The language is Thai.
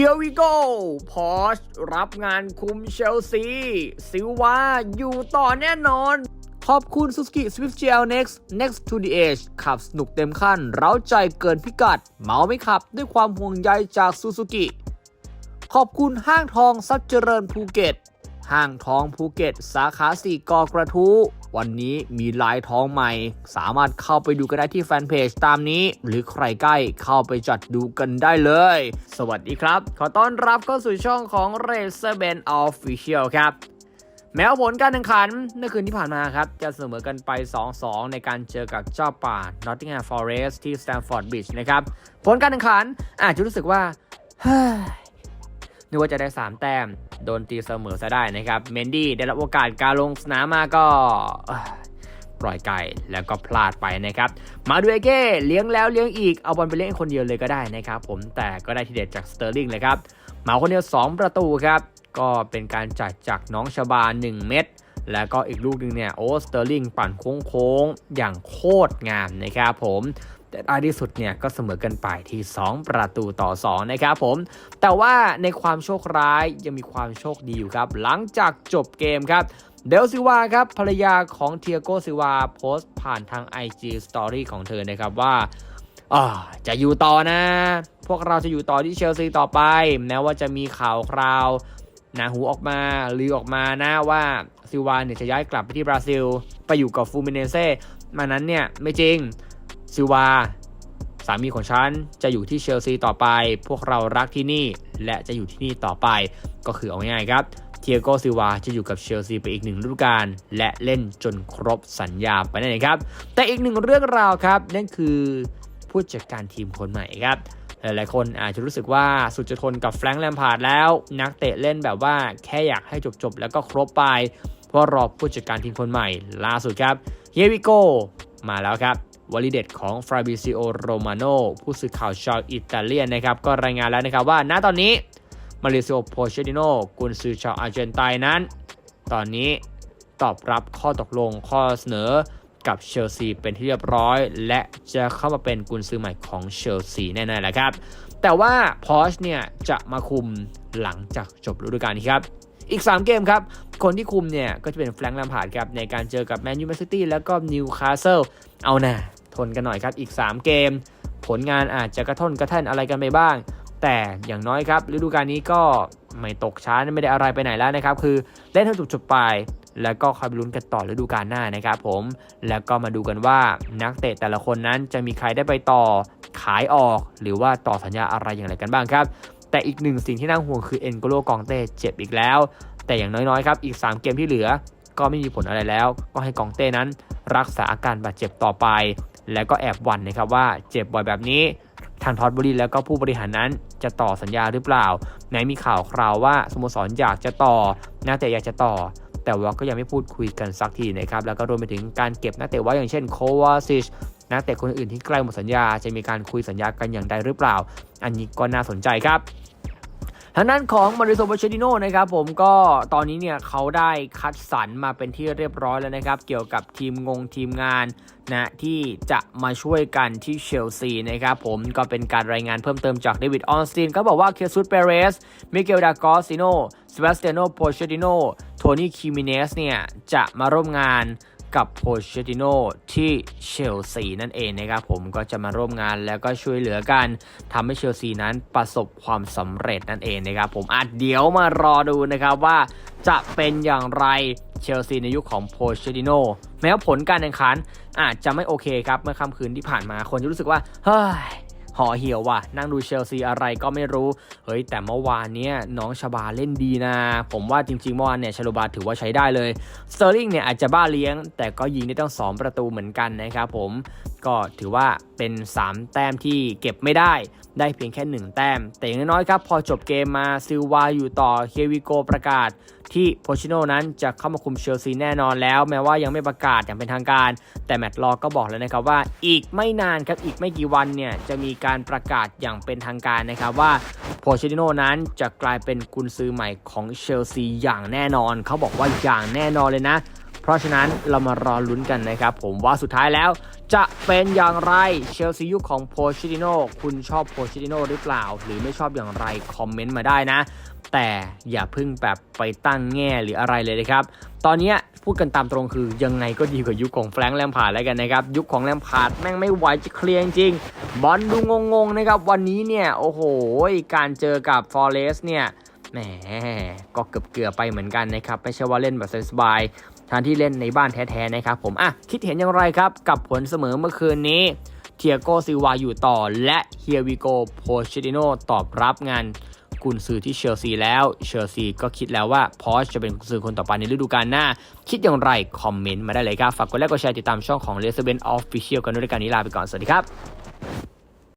Here we go พอชรับงานคุมเชลซีซิลวาอยู่ต่อแน่นอน ขอบคุณ Suzuki Swift GL Next Next to the Edge ขับสนุกเต็มขั้น เร้าใจเกินพิกัด เมาไม่ขับด้วยความห่วงใยจาก Suzuki ขอบคุณห้างทองซับเจริญภูเก็ต ห้างทองภูเก็ต สาขาสี่กอกระทู้วันนี้มีลายทองใหม่ สามารถเข้าไปดูกันได้ที่แฟนเพจตามนี้ หรือใครใกล้เข้าไปจัดดูกันได้เลย สวัสดีครับ ขอต้อนรับเข้าสู่ช่องของ r a c e r b a n Official ครับแม้ว่าผลการแข่งขันในคืนที่ผ่านมาครับ จะเสมอกันไป 2-2 ในการเจอกับเจ้าป่า Nottingham Forest ที่ Stamford Bridge นะครับ ผลการแข่งขันอาจจะรู้สึกว่าเฮ้ย นึกว่าจะได้ 3 แต้ม โดนตีเสมอซะได้นะครับ เมนดี้ได้รับโอกาสการลงสนามมาก็ปล่อยไก่แล้วก็พลาดไปนะครับ มาดูเอเก้เลี้ยงแล้วเลี้ยงอีก เอาบอลไปเลี้ยงคนเดียวเลยก็ได้นะครับผมแต่ก็ได้ทีเด็ดจากสเตอร์ลิงเลยครับหมาคนเดียว 2 ประตูครับ ก็เป็นการจัดจากน้องชบา 1 เม็ดแล้วก็อีกลูกหนึ่งเนี่ยโอ้สเตอร์ลิงปั่นโค้งๆอย่างโคตรงามนะครับผม แต่ท้ายที่สุดเนี่ยก็เสมอกันไปที่ 2 ประตูต่อ 2 นะครับผม แต่ว่าในความโชคร้ายยังมีความโชคดีอยู่ครับ หลังจากจบเกมครับเดลซิวาครับภรรยาของเทียโกซิวาโพสต์ผ่านทาง IG Story ของเธอนะครับว่าจะอยู่ต่อนะ พวกเราจะอยู่ต่อที่เชลซีต่อไป แม้ว่าจะมีข่าวคราวหนาหูออกมาลือออกมานะว่าซิวาเนี่ยจะย้ายกลับไปที่บราซิล ไปอยู่กับฟูมิเนเซ่มานั้นเนี่ยไม่จริง ซิวาสามีของฉันจะอยู่ที่เชลซีต่อไป พวกเรารักที่นี่และจะอยู่ที่นี่ต่อไปก็คือเอาง่ายๆครับเทียโกซิวาจะอยู่กับเชลซีไปอีกหนึ่งฤดูกาลและเล่นจนครบสัญญาไปนั่นเองครับ แต่อีกหนึ่งเรื่องราวครับ นั่นคือผู้จัดการทีมคนใหม่ครับหลายๆคนอาจจะรู้สึกว่าสุดจะทนกับแฟรงค์แลมพาร์ดแล้ว นักเตะเล่นแบบว่าแค่อยากให้จบๆ แล้วก็ครบไป เพราะรอผู้จัดการทีมคนใหม่ล่าสุดครับเยวิโกมาแล้วครับ วลีเด็ดของฟราบิซิโอโรมาโนผู้สื่อข่าวชาวอิตาเลียนนะครับก็รายงานแล้วนะครับว่าณตอนนี้มาริซิโอโพเชติโนกุนซือชาวอาร์เจนตินนั้น ตอนนี้ตอบรับข้อตกลงข้อเสนอกับเชลซีเป็นที่เรียบร้อย และจะเข้ามาเป็นกุนซือใหม่ของเชลซีแน่ๆแหละครับ แต่ว่าพอชเนี่ยจะมาคุมหลังจากจบฤดูกาลนี้ครับ อีก 3 เกมครับ คนที่คุมเนี่ยก็จะเป็นแฟรงค์แลมพาร์ดครับในการเจอกับแมนยูแมนซิตี้แล้วก็นิวคาสเซิลเอาหนะ ทนกันหน่อยครับอีก 3 เกม ผลงานอาจจะกระท่อนกระแท่นอะไรกันไปบ้าง แต่อย่างน้อยครับฤดูกาลนี้ก็ไม่ตกช้าไม่ได้อะไรไปไหนแล้วนะครับ คือเล่นให้จบจบๆไปแล้วก็คอยลุ้นกันต่อฤดูกาลหน้านะครับผม แล้วก็มาดูกันว่านักเตะแต่ละคนนั้นจะมีใครได้ไปต่อขายออก หรือว่าต่อสัญญาอะไรอย่างไรกันบ้างครับ แต่อีกหนึ่งสิ่งที่น่าห่วงคือเอ็นโกโลกองเต้เจ็บอีกแล้ว แต่อย่างน้อยๆครับอีก 3 เกมที่เหลือ ก็ไม่มีผลอะไรแล้ว ก็ให้กองเต้นั้น รักษาอาการบาดเจ็บต่อไป แล้วก็แอบหวั่นนะครับว่าเจ็บบ่อยแบบนี้ทางทอดบุรีแล้วก็ผู้บริหารนั้นจะต่อสัญญาหรือเปล่าไหนมีข่าวคราวว่าสโมสรอยากจะต่อนักเตะอยากจะต่อ แต่ว่าก็ยังไม่พูดคุยกันสักทีนะครับแล้วก็รวมไปถึงการเก็บนักเตะไว้อย่างเช่นโควาซิชนักเตะคนอื่นที่ใกล้หมดสัญญาจะมีการคุยสัญญากันอย่างใดหรือเปล่า อันนี้ก็น่าสนใจครับ ทางด้านของมาริโซ b าเชติโนนะครับผมก็ตอนนี้เนี่ยเขาได้คัดสรรมาเป็นที่เรียบร้อยแล้วนะครับ เกี่ยวกับทีมงงทีมงานนะที่จะมาช่วยกันที่เชลซีนะครับผมก็เป็นการรายงานเพิ่มเติมจากเดวิดออนสตีนก็บอกว่าเคซุสเปเรสมิเกลดากอสิโนสเบสเตโนโพเชติโนโทนี่คิมิเนสเนี่ยจะมาร่วมงาน กับโพเชติโนที่เชลซีนั่นเองนะครับผมก็จะมาร่วมงานแล้วก็ช่วยเหลือกันทำให้เชลซีนั้นประสบความสำเร็จนั่นเองนะครับผมอาจเดี๋ยวมารอดูนะครับว่าจะเป็นอย่างไรเชลซีในยุคของโพเชติโนแม้ว่าผลการแข่งขันอาจจะไม่โอเคครับเมื่อค่ำคืนที่ผ่านมาคนจะรู้สึกว่าเฮ้ย ห่อเหี่ยวว่ะ นั่งดูเชลซีอะไรก็ไม่รู้ เฮ้ย แต่เมื่อวานเนี้ยน้องชบาเล่นดีนะ ผมว่าจริงๆเมื่อวานเนี่ยชโลบาถือว่าใช้ได้เลยสเตอร์ลิงเนี่ยอาจจะบ้าเลี้ยง แต่ก็ยิงได้ตั้งสองประตูเหมือนกันนะครับผมก็ถือว่าเป็น 3 แต้มที่เก็บไม่ได้ ได้เพียงแค่ 1 แต้ม แต่อย่างน้อยๆครับ พอจบเกมมาซิลวาอยู่ต่อเฮวิโกประกาศ ที่โพชิโนนั้นจะเข้ามาคุมเชลซีแน่นอนแล้ว แม้ว่ายังไม่ประกาศอย่างเป็นทางการ แต่แมตต์ลอก็บอกแล้วนะครับว่าอีกไม่นานครับอีกไม่กี่วันเนี่ยจะมีการประกาศอย่างเป็นทางการนะครับว่าโพชิโนนั้นจะกลายเป็นกุนซือใหม่ของเชลซีอย่างแน่นอน เขาบอกว่าอย่างแน่นอนเลยนะ เพราะฉะนั้นเรามารอลุ้นกันนะครับ ผมว่าสุดท้ายแล้ว จะเป็นอย่างไรเชลซียุคของโพชิติโนคุณชอบโพชิติโนหรือเปล่า หรือไม่ชอบอย่างไรคอมเมนต์มาได้นะ แต่อย่าพิ่งแบบไปตั้งแง่หรืออะไรเลยนะครับ ตอนนี้พูดกันตามตรงคือยังไงก็ดีกว่ายุคของแฟรงค์แลมพาร์ดแล้วกันนะครับ ยุคของแลมพาร์ดแม่งไม่ไหวจะเคลียร์จริงบอลดูงงๆนะครับ วันนี้เนี่ยโอ้โหการเจอกับฟอเรสเนี่ยแหมก็เกือบเกือบไปเหมือนกันนะครับ ไม่ใช่ว่าเล่นแบบสบาย ทานที่เล่นในบ้านแท้ๆนะครับผมอะคิดเห็นอย่างไรครับกับผลเสมอเมื่อคืนนี้เทียโกซิวาอยู่ต่อและเฮียวิโกโพชิติโนตอบรับงานกุนซือที่เชลซีแล้ว เชลซีก็คิดแล้วว่าพอชจะเป็นกุนซือคนต่อไปในฤดูกาลหน้า คิดอย่างไร คอมเมนต์มาได้เลยครับ ฝากกดไลค์กดแชร์ติดตามช่องของเลสเบนออฟฟิเชียลกันด้วยกันนี้ลาไปก่อน สวัสดีครับ